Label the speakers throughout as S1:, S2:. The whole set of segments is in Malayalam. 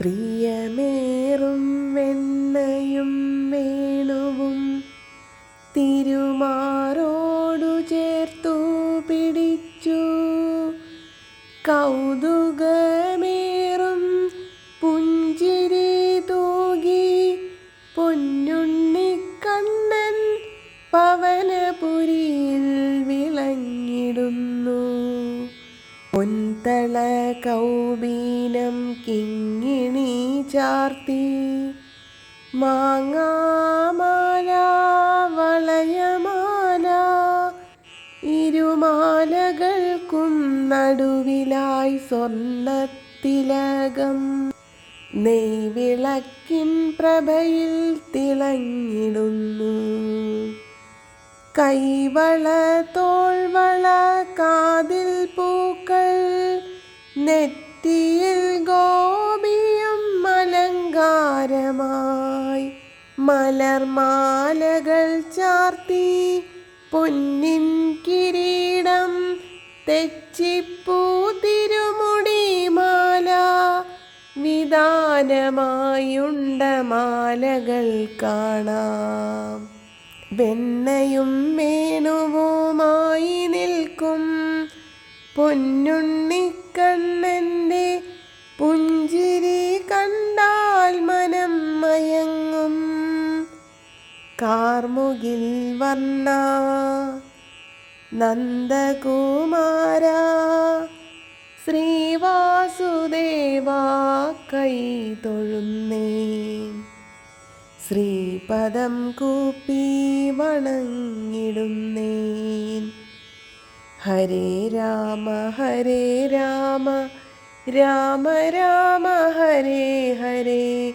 S1: പ്രിയമേറും വെണ്ണയും വേണുവും തിരുമാറോടു ചേർത്തു പിടിച്ചു. കൗതുകമേറും പുഞ്ചിരി തൂകി പൊന്നുണ്ണിക്കണ്ണൻ പവനപുരിയിൽ വിളങ്ങിടുന്നു. പൊന്തള കൗബീനം കിങ്ങിണി ചാർത്തി. മാങ്ങാമാല വളയമാല ഇരുമാലകൾക്കും നടുവിലായി സ്വർണത്തിലകം നെയ്വിളക്കിൻ പ്രഭയിൽ തിളങ്ങിടുന്നു. കൈവള തോൾവള കാതിൽ പൂക്കൾ അലങ്കാരമായി മലർമാലകൾ ചാർത്തി പൊന്നിൻ കിരീടം തെച്ചിപ്പൂ തിരുമുടി മാല. വിധാനമായുണ്ട മാലകൾ കാണാം. വെണ്ണയും മേനുവുമായി നിൽക്കും പൊന്നുണ്ണിക്കണ്ണന്റെ കാർമുകിൽ വർണ നന്ദകുമാര ശ്രീവാസുദേവാ കൈ തൊഴുന്നേ. ശ്രീപദം കൂപ്പി വണങ്ങിടുന്നേൻ ഹരേ രാമ ഹരേ രാമ രാമ രാമ ഹരേ ഹരേ.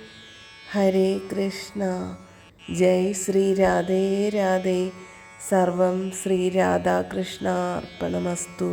S1: ഹരേ കൃഷ്ണ. ജയ് ശ്രീ രാധേ രാധേ. സർവം ശ്രീ രാധാകൃഷ്ണ അർപ്പണമസ്തു